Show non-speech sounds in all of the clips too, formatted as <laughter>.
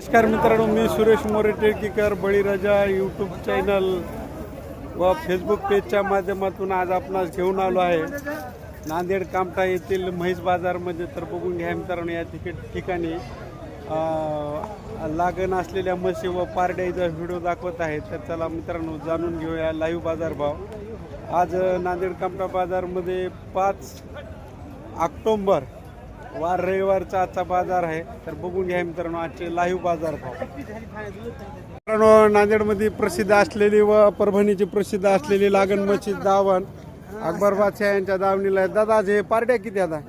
नमस्कार मित्रांनो मी सुरेश मोरे टेळकीकर बळीराजा यूट्यूब चॅनल व फेसबुक पेजच्या माध्यमातून आज आपणास घेऊन आलो आहे. नांदेड कामठा येथील म्हैस बाजारमध्ये तर बघून घ्या मित्रांनो या तिकीट ठिकाणी लागण असलेल्या म्हशी व पारड्याचा व्हिडिओ दाखवत आहे तर चला मित्रांनो जाणून घेऊया लाईव्ह बाजारभाव आज नांदेड कामठा बाजारमध्ये पाच ऑक्टोंबर वार रविवारचा आजचा बाजार आहे. तर बघून घ्या मित्रांनो आजचे लाईव्ह बाजार भाव. मित्रांनो नांदेडमध्ये प्रसिद्ध असलेली व परभणीची प्रसिद्ध असलेली लागण मच्छी दावण. अकबर बादशाह यांच्या दावणीला आहे दादा आज हे पार्ट्या किती आता?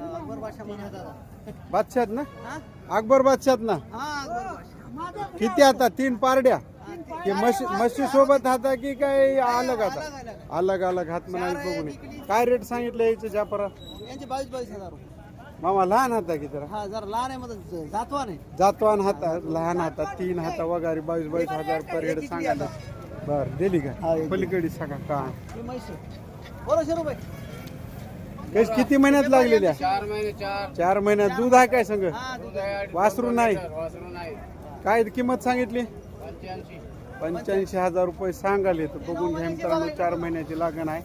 बादशाहत ना? अकबर बादशाहत ना? किती आता? तीन पारड्या की मशी म्हशी सोबत हाता की काय अलग आता? अलग अलग हात म्हणाले बघून. काय रेट सांगितलं याचे जापरा बावीस बावीस हजार. रुपये. मामा लहान हाता की जरा? हा जरा लहान आहे मध्ये जातवा नाही जातवान हाता लहान हाता तीन हाता वगैरे बावीस बावीस हजार पर हेड सांगायला बर दिली हा, का पलीकडे सांगा का? कस किती महिन्यात लागलेल्या चार महिने चार. चार महिन्यात. दूध आहे काय संग? हा. वासरू नाही? वासरू नाही. काय किंमत सांगितली? पंच्याऐंशी. हजार रुपये सांगाले तर बघून घ्या मित्रांनो चार महिन्याची लागण आहे.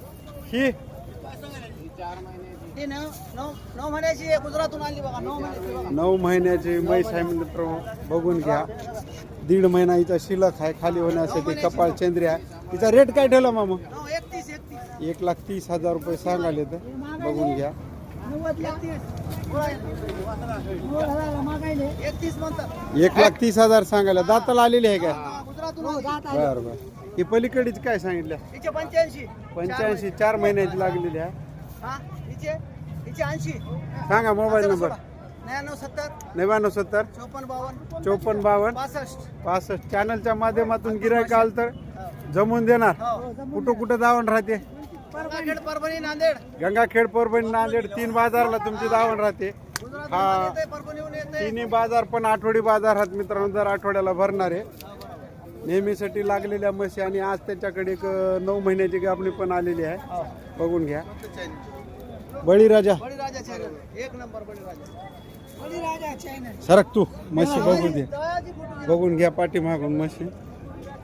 ही चार महिन्याची ती नऊ महिन्याची म्हैस आहे मित्र बघून घ्या. दीड महिना हिचा शिल्लक आहे खाली होण्यासाठी कपाळ चंद्री आहे तिचा रेट काय ठेवला मामा? एक लाख तीस हजार रुपये सांगाले तर. बघून घ्या. एक लाख तीस हजार सांगायला. दाताला आलेली आहे का? हा. बर बर. ही पलीकडीच काय सांगितलं? पंच्याऐंशी. पंच्याऐंशी चार महिन्याची लागलेली आहे. हा हिचे हिचे ऐंशी. सांगा मोबाईल नंबर. नव्याण्णव सत्तर. नव्याण्णव सत्तर. चोपन्न बावन्न. चोपन्न बावन्न. पासष्ट. पासष्ट. चॅनलच्या माध्यमातून गिरायक आलं तर जमून देणार. हो. कुठं कुठं दावण राहते? गंगाखेड परभणी नांदेड. गंगाखेड परभणी नांदेड तीन बाजारला तुमची दावण राहते. हा. तिन्ही बाजार पण आठवडी बाजार आहेत मित्रांनो दर आठवड्याला भरणार आहे. नेहमीसाठी लागलेल्या म्हशी आणि आज त्याच्याकडे एक नऊ महिन्याची गाभणी पण आलेली आहे. बघून घ्या. बळीराजा. बळीराजा चॅनल एक नंबर बळीराजा. बळीराजा चॅनल सरक तू म्हशी बघू दे. बघून घ्या पाठीमागून म्हशी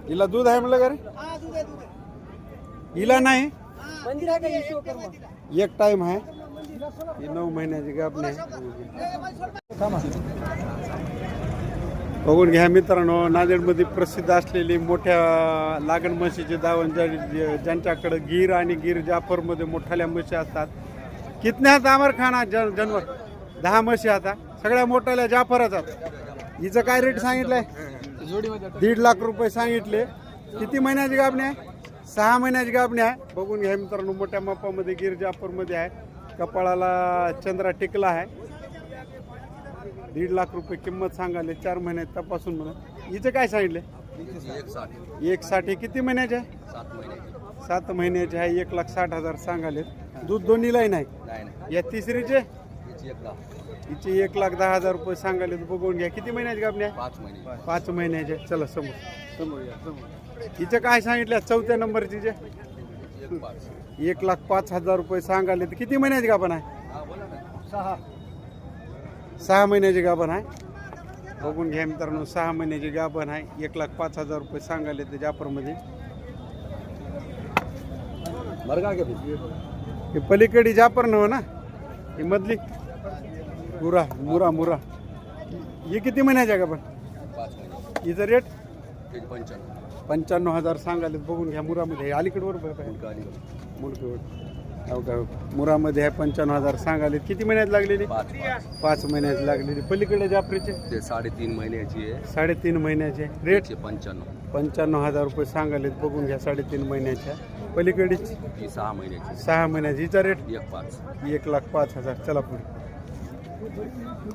हिला दूध आहे म्हणलं का रे? हा दूध आहे दूध आहे. हिला नाही. एक टाइम आहे. ही नऊ महिन्याची गाभणी आहे. बघून घ्या मित्रांनो नांदेडमध्ये प्रसिद्ध असलेली मोठ्या लागण म्हशीचे दावण ज्या- ज्यांच्याकडे गीर आणि गिर जाफरमध्ये मोठाल्या म्हशी असतात कितन्या आहेत खाना जन जनवर? दहा म्हशी आता. सगळ्या मोठ्याला जाफराचा हिचं काय रेट सांगितलंय? दीड लाख रुपये सांगितले. किती महिन्याची गाभणी आहे? सहा महिन्याची गाभणी आहे. बघून घ्या मित्रांनो मोठ्या मापामध्ये गिर जाफरमध्ये आहे. कपाळाला चंद्रा टिकला आहे. दीड लाख रुपये किंमत सांगाले चार महिन्यात तपासून म्हणून हिचं काय सांगितले? एक साठी. किती महिन्याचे आहे? सात महिन्याचे आहे. एक लाख साठ हजार सांगाले दूध दोन्हीलाही नाही. या तिसरीचे? हिचे एक लाख. दहा हजार रुपये सांगाले बघून घ्या. किती महिन्याची आहे पाच महिने. पाच महिन्याचे. चला समोर. समोर या समोर. हिचं काय सांगितलं? चौथ्या नंबरची जे? एक लाख पाच हजार रुपये सांगाले तर किती महिन्याची गाभण आहे सहा. सहा महिन्याची गाभण आहे. बघून घ्या मित्रांनो सहा महिन्याची गाभण आहे. एक लाख पाच हजार रुपये सांगाले ते जाफरमध्ये. हे पलीकडे जापर नव ना? ही मधली? मुरा मुरा मुरा. हे किती महिन्याची आहे गाभण हिचं रेट पंच्याण्णव हजार सांगाले बघून घ्या मुरामध्ये. हे अलीकडे बरोबर मुलकीवर हो का हो. मुरामध्ये आहे पंच्याण्णव हजार सांगाले किती महिन्यात लागलेली? पाच. महिन्यात लागलेली. पलीकडे जाफरीचे? ते साडेतीन महिन्याची आहे. साडेतीन महिन्याचे. रेट पंच्याण्णव. पंच्याण्णव हजार रुपये सांगाले बघून घ्या साडेतीन महिन्याच्या. पलीकडे ही सहा महिन्याची. सहा महिन्याची. हिचा रेट एक पाच. एक लाख पाच हजार. चला पुढे.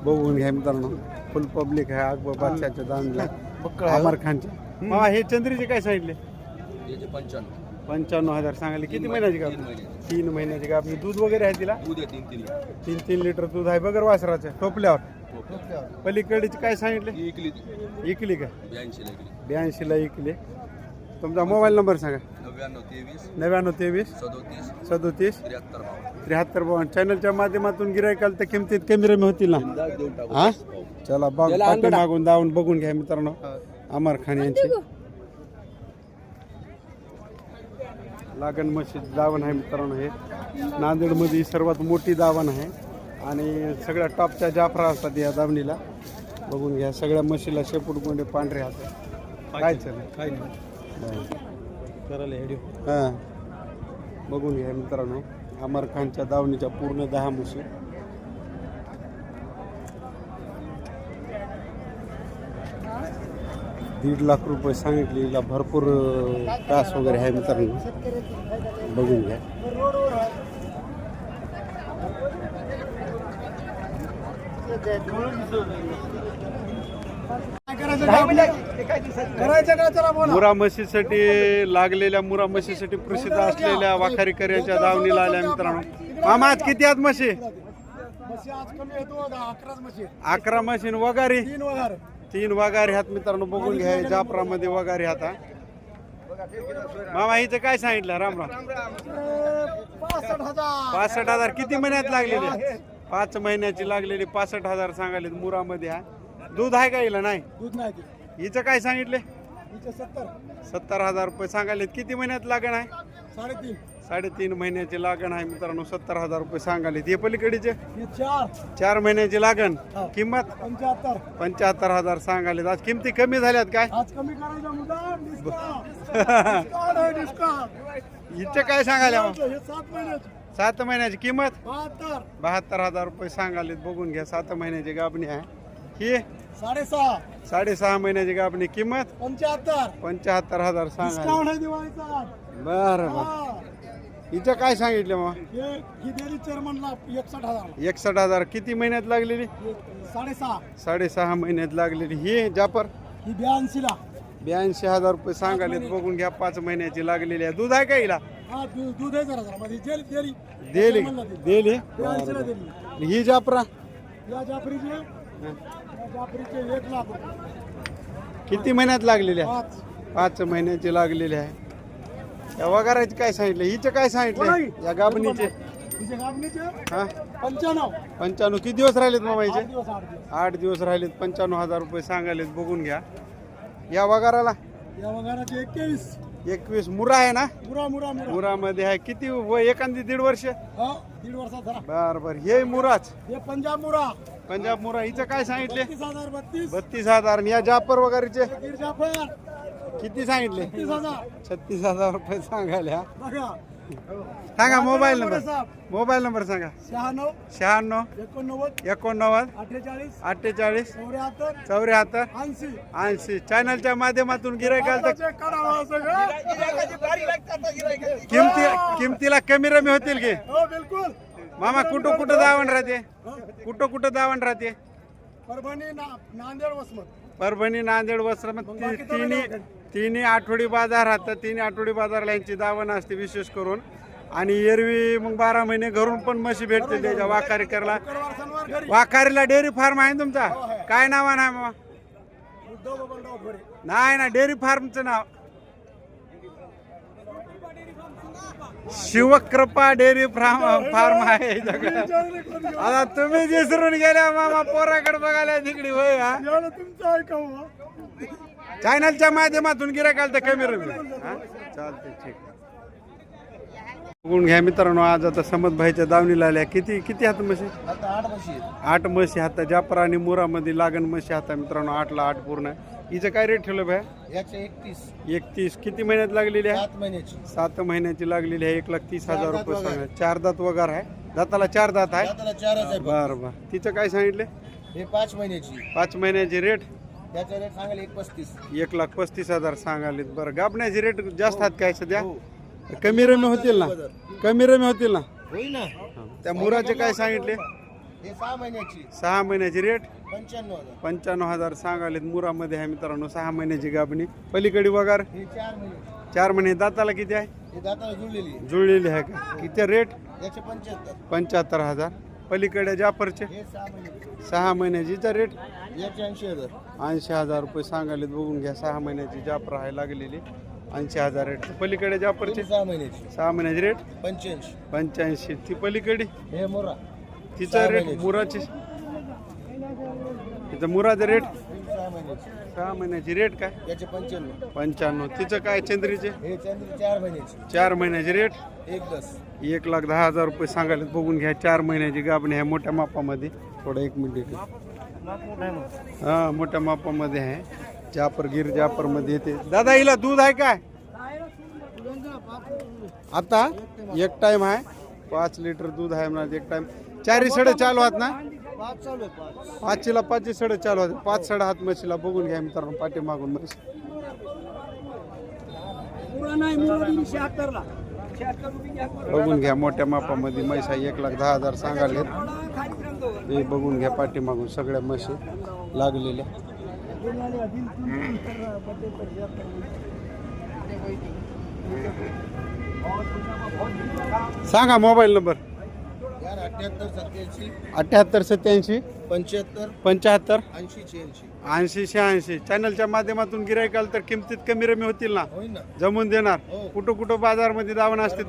बघून घ्या मित्रांनो. फुल पब्लिक आहे. अकबर बादशाहच्या दानला अमर खानचे. हा हे चंद्रीचे काय सांगितले? याचे पंच्याण्णव. पंच्याण्णव हजार सांगाले किती महिन्याची तीन महिन्याची. तीन महिन्याची गाभ दूध वगैरे आहे तिला? दूध आहे तीन तीन तीन तीन लिटर दूध आहे. बगर वासराचं. टोपल्यावर. पलीकडीची काय सांगितले? इकली इकली का? ब्याऐंशीला इकली. ब्याऐंशीला इकले. तुमचा मोबाईल नंबर सांगा. नव्याण्णव तेवीस नव्याण्णव तेवीस सदोतीस सदोतीस त्र्याहत्तर बावन्न चॅनलच्या माध्यमातून गिरायकाल तर किमतीत कमी रमी होतील ना हा? चला बघ पाठी मागून दावून बघून घ्या मित्रांनो. अमर खान यांची. लागण मशीद दावण आहे मित्रांनो हे. नांदेडमध्ये सर्वात मोठी दावण आहे. आणि सगळ्या टॉपच्या जाफरा असतात या दावणीला. बघून घ्या सगळ्या म्हशीला शेपूट गोंडे पांढरे हात काय चालेल करायला हां. बघून घ्या मित्रांनो अमर खानच्या दावणीच्या पूर्ण दहा मुशी दीड लाख रुपये सांगितले हिला भरपूर तास वगैरे आहे मित्रांनो. बघून घ्या मुरा म्हशीसाठी लागलेल्या मुरा म्हशीसाठी प्रसिद्ध असलेल्या वाखारीकर यांच्या दावणीला आल्या मित्रांनो मामा आज किती आहेत म्हशी? आज आहेत. अकरा म्हशीन वगारी तीन वगार हात मित्रांनो बघून घ्या जाफरामध्ये वगारी हात हा. मामा हिचं काय सांगितलं? राम राम. पासष्ट हजार. पासष्ट हजार. किती महिन्यात लागलेली? पाच महिन्याची लागलेली पासष्ट हजार सांगायले मुरामध्ये हा. दूध आहे का हिला? नाही. दूध नाही ते. हिचं काय सांगितले? सत्तर. सत्तर हजार रुपये सांगायले किती महिन्यात लागण आहे? साडेतीन. साडेतीन महिन्याची लागण आहे मित्रांनो. सत्तर हजार रुपये सांगायले हे पलीकडीचे? हे चार. चार महिन्याची लागण. हा. किंमत? पंच्याहत्तर. पंच्याहत्तर हजार सांगायले आज किमती कमी झाल्यात काय? आज कमी करायचा मुद्दा डिस्काउंट. <laughs> डिस्काउंट. आहे डिस्काउंट हिचे काय सांगायला? मग? हे सात महिन्याचे. सात महिन्याची किंमत? बहात्तर. बहात्तर हजार रुपये सांगाले बघून घ्या सात महिन्याची गाबणी आहे. ही साडेसहा. साडेसहा महिन्याची गाबणी किंमत? पंच्याहत्तर. पंच्याहत्तर हजार सांगा. डिस्काउंट आहे दिवाळीचा बरं बरं. हा. हिचं काय सांगितलं मग? हे चेअरमनला एकसठ हजार. एकसठ हजार. किती महिन्यात लागलेली? साडेसहा. साडेसहा महिन्यात लागलेली. ही जापर ही ब्याऐंशीला. ब्याऐंशी हजार रुपये सांगाले बघून घ्या पाच महिन्याची लागलेली आहे. दूध आहे का हिला? हा दूध दूध आहे जरा जरा. मध्ये जेल दिली. दिली. चेअरमनला दिली. दिली. ब्याऐंशीला दिली. ही जापरा या जाफरीचे. किती महिन्यात लागलेली आहे पाच महिन्याची लागलेली आहे. या वगाराची काय सांगितलं? हिचं काय सांगितलं? या गाबणीचे. पंच्याण्णव. किती दिवस राहिलेत मामा आठ दिवस राहिलेत. पंच्याण्णव हजार रुपये सांगायलेत. बघून घ्या. या वगाराला? या वगैरेचे एकवीस. एकवीस मुरा आहे ना? मुरा मुरा मुरा. मुरामध्ये आहे. किती एखादी दीड वर्ष? दीड वर्षात झाला बर बर. हे मुराच. हे पंजाब मुरा. पंजाब मुरा. हिचं काय सांगितले? तीस हजार बत्तीस. बत्तीस हजार. आणि या जापर वगैरेचे? गिर जाफर. किती सांगितले? हजार. छत्तीस हजार रुपये सांगायला. बघा. सांगा मोबाईल नंबर मोबाईल नंबर सांगा. शहाण्णव. शहाण्णव. एकोणनव्वद. एकोणनव्वद. अठ्ठेचाळीस. अठ्ठेचाळीस. चौऱ्याहत्तर. चौऱ्याहत्तर. ऐंशी. ऐंशी. चॅनलच्या माध्यमातून गिरायकाल किमती किमतीला कमी रमी होतील की? हो बिलकुल. मामा कुठं कुठं दावण राहते? कुठं कुठं दावण राहते? परभणी नांदेड वसमत. परभणी नांदेड वस्त्र तिन्ही तिन्ही आठवडी बाजार राहतात तिन्ही आठवडी बाजारला यांची दावण असते विशेष करून. आणि एरवी मग बारा महिने घरून पण म्हशी भेटते त्याच्या वाकारी करला शुक्रवार शनिवार घरी. वाकारीला डेअरी फार्म आहे ना तुमचा? काय नाव आहे मामा? नाही ना डेअरी फार्मचं नाव. शिवकृपा डेअरी फार्म फार्म आहे. आता तुम्ही विसरून गेल्या मामा पोराकडे बघायला तिकडे होय हा. तुमचं ऐकावं. चॅनलच्या माध्यमातून गिरायकाल तर कमी चालते ठीक बघून घ्या मित्रांनो आज आता समजभाईच्या दावणीला आल्या किती किती हात म्हशी? आठ म्हशी हाता जापरा आणि मुरामध्ये लागण म्हशी हाता मित्रांनो आठला आठ पूर्ण हिचं काय रेट ठेवलं भया? याचे एकतीस. एकतीस. किती महिन्यात लागलेली आहे? सात महिन्याची. लागलेली आहे. एक लाख तीस हजार रुपये. सांगा. चार दात वगार आहे. दाताला चार दात आहे? बरं बरं. तिचं काय सांगितले? हे पाच महिन्याची. पाच महिन्याची रेट त्याचा रेट सांगाल एक पस्तीस. एक लाख पस्तीस हजार सांगाले बरं गाबण्याची रेट जास्त आहेत काय सध्या हो. कमी रमी होतील ना? कमी रमी होतील ना? होईल ना. त्या मुराचे काय सांगितले? हे सहा महिन्याची. सहा महिन्याची रेट पंच्याण्णव हजार. पंच्याण्णव हजार सांगालेत मुरामध्ये आहे मित्रांनो सहा महिन्याची गाबणी. पलीकडे वगार? हे चार महिने. चार महिने. दाताला किती आहे? हे दाताला जुळलेली आहे. जुळलेली आहे का? किती रेट याचे पंच्याहत्तर. पंच्याहत्तर हजार. पलीकडे जाफरचे? सहा महिने सहा महिन्याचीचा रेट ऐंशी हजार. ऐंशी हजार रुपये सांगायलेत बघून घ्या. सहा महिन्याची जाफर आहे लागलेली. ऐंशी हजार रेट पलीकडे जाफरचे? सहा महिन्याची. सहा महिन्याची रेट पंच्याऐंशी. पंच्याऐंशी. ती पलीकडे? हे मोरा. तिचा रेट महिन्याची. मुराची? तिचं मुराचं रेट महिन्याची सहा महिन्याची रेट काय? याचे पंच्याण्णव. पंच्याण्णव. तिचं काय चंद्रीचे? हे चांदी चार महिन्याची. चार महिन्याची रेट एक दस. एक लाख दहा हजार रुपये सांगायला बघून घ्या चार महिन्याची गाभणी ह्या मोठ्या मापामध्ये. थोडं एक मिनिट हा मोठ्या मापामध्ये आहे. जाफरगीर जाफरमध्ये येते. दादा हिला दूध आहे काय? आता एक टाइम आहे. पाच लिटर दूध आहे म्हणा एक टाइम चारही सडे चालू आहेत ना? आहे पाचशेला पाचशे सडे चालू आहेत पाच सडा हात म्हशीला बघून घ्या मित्रांनो पाठी मागून म्हैस बघून घ्या मोठ्या मापामध्ये म्हैस एक लाख दहा हजार सांगाले हे बघून घ्या पाठी मागून सगळ्या म्हशी लागलेल्या. सांगा मोबाईल नंबर. अठ्याहत्तर सत्याऐंशी पंच्याहत्तर. पंच्याहत्तर. ऐंशी शहाऐंशी. ऐंशी शहाऐंशी. चॅनलच्या माध्यमातून गिरायकाल तर किमतीत कमी रमी होतील ना? जमून देणार. हो. कुठं कुठं बाजारमध्ये दावण असते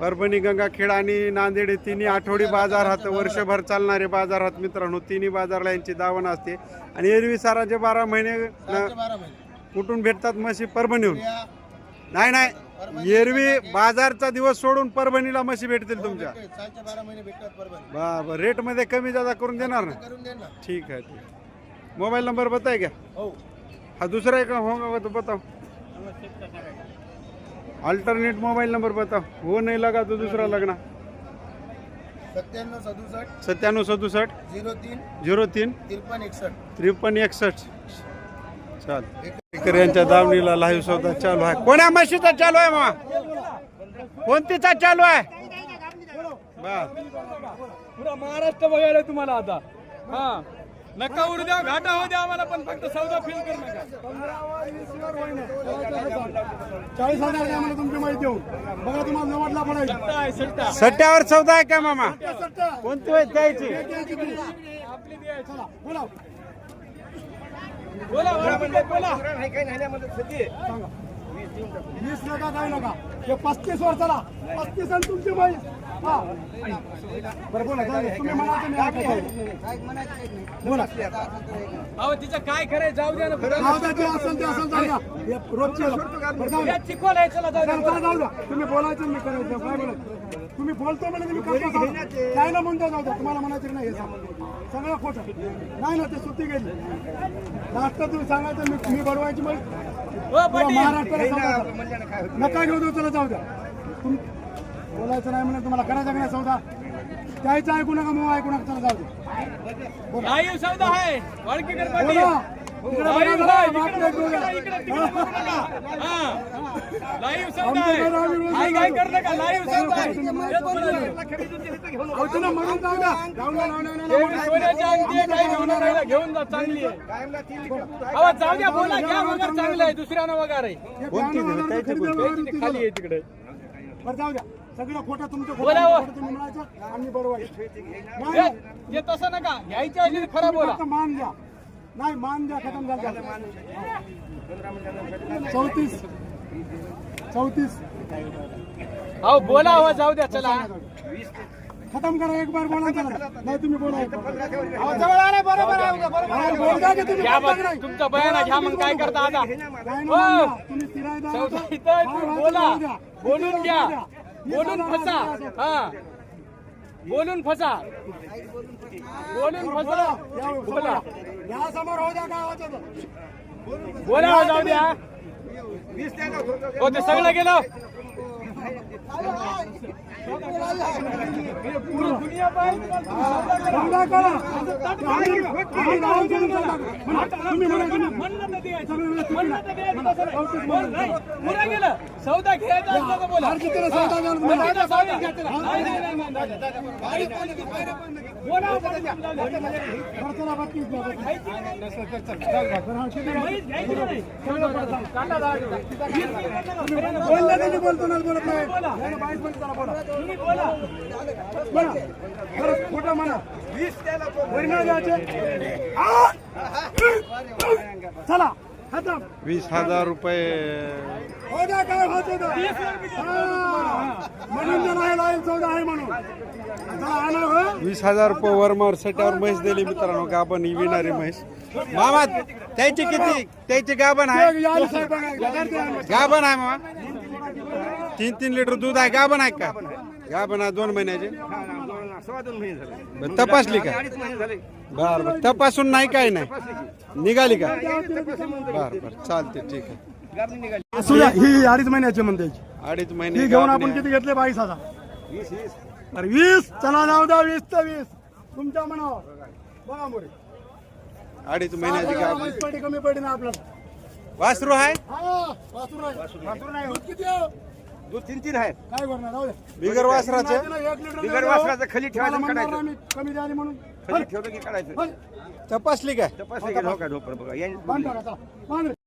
परभणी गंगाखेड आणि नांदेड. हे तिन्ही आठवडी बाजार हात. वर्षभर चालणारे बाजार हात मित्रांनो तिन्ही बाजारला यांची दावण असते. आणि एरवी साराचे बारा महिने कुठून भेटतात म्हशी? परभणीहून. नाही नाही. एरवी बाजारचा दिवस सोडून परभणीला म्हशी भेटतील तुमच्या. सालचे बारा महिने भेटतात परभणी बा रेटमध्ये कमी जादा करून देणार ना? करून दे ना. ठीक है ठीक मोबाइल नंबर बताए क्या हो. हाँ दूसरा एक होगा तो बताओ अल्टरनेट मोबाइल नंबर बताओ वो नहीं लगा तो दूसरा लगना. सत्त्याण्णव सदुसष्ट सत्त्याण्णव सदुसष्ट झिरो तीन झिरो तीन त्रेपन्न एकसष्ट. त्रेपन्न एकसष्ट. चाल. यांच्या दावणीला लाईव्ह सौदा चालू आहे. कोण्या म्हशीचा चालू आहे मामा? कोणतीचा चालू आहे? पुरा महाराष्ट्र बघायला तुम्हाला आता. हा. नका उडू द्या घाटा होऊ द्या आम्हाला पण फक्त सौदा फील करू नका. चाळीस हजार द्या मला तुमची माहिती देऊ बघा तुम्हाला नवडला पडायची सट्ट्यावर सौदा आहे का मामा? कोणती वेळ द्यायची? आपली द्यायची. बोला बोला वरामध्ये बोला वीस नका काही नका. हे पस्तीस वर्षाला. पस्तीस आणि तुमची म्हैस हा. बरं बोला जाऊ दे. तुम्ही म्हणायचं. बोला. अहो तिचं काय खरंय जाऊ द्या ना. जाऊ द्या जे असेल ते असेल जाऊ द्या. हे रोजचे बरं जाऊ द्या. या चिखल आहे चला जाऊ द्या. चला, चला, जाऊ द्या. तुम्ही बोलायचं मी करायचं. काय बोलायचं? तुम्ही बोलतो म्हणजे तुम्ही करतो. काय ना म्हणतो जाऊ द्या. तुम्हाला म्हणायचं नाही हे सांगा. सगळं खोटं. नाही ना ते सुट्टी गेली. लास्ट तुम्ही सांगायचं मी मी बडवायची मग. महाराष्ट्राला नका घेऊ देऊ चला जाऊ द्या. बोलायचं नाही म्हणजे तुम्हाला करायचं की नाही सौदा? त्याचं ऐकू नका मग ऐकू नका चला जाऊ द्या. सौदा आहे. लाईव्ह आहे. हा. काय लाईव्ह आहे. हे घेऊन जा चांगली आहे. द्या बोला. घ्या वगैरे चांगलं आहे. दुसऱ्यानं वगैर खाली आहे तिकडे? जाऊ द्या. सगळं खोटं तुमचं खोटं बोला, हो. बरोबर तसं नका. घ्यायच्या खरं बोला. मान द्या. नाही मान द्या खतम झालं. चौतीस. चौतीस. अहो बोला हो जाऊ द्या चला. खतम करा एक बार बोला चला. नाही तुम्ही बोला जवळ बरोबर आहे, बोलता की तुम्ही? तुमचं बयान घ्या मग काय करता आता? हो. तुम्ही बोला. बोलून घ्या. बोलून फसा. हा. बोलून फसा बोलून बोला. फसा बोला. या समोर हो द्या गावाचं. बोला हो, जाऊ द्या हो ते सगळं गेलं. तुम्ही गेलं सौदा घ्यायचा बोला. बोलतो ना बोलत नाही खोटा म्हणा वीस वैना द्यायचे चला खतम. वीस हजार रुपये. हो द्या काय होत हा. म्हणून लाईल चौदा आहे म्हणून. चला आणा हो. वीस हजार रुपये वरमावर सेटावर म्हैस दिली मित्रांनो गाभण ही विणारी म्हैस. मामा त्याची किती? त्याची गाभण आहे. यायला साहेब बघा, घरात या. गाभण आहे मामा. तीन तीन लिटर दूध आहे गाभण आहे का? गाभण आहे दोन महिन्याचे. बरं, तपासली का? बर बर. तपासून नाही काय नाही? निघाली का? बर बर. चालते ठीक आहे. असू द्या, ही अडीच महिन्याची म्हणते अडीच ही महिने घेऊन आपण. किती घेतले? बावीस हजार. अरे वीस? चला जाऊ द्या वीस तर वीस. तुमच्या मनावर. बघा मोरे. अडीच महिन्याची गाभणी कमी पडी ना आपल्याला. वासरू आहे? हा, वासरू नाही. वासरू नाही. दूध किती आहे? दूध तीन तीन आहे काय करणार? जाऊ दे. बिगर वासराचं एक लिटर बिगर. वासराचं खाली ठेवायचं आणि ना मी कमी द्या म्हणून. खाली ठेवलं की काढायचं. तपासली काय? तपासले की धोका धोका बघा या बांध टाका, चला. बांध. रे.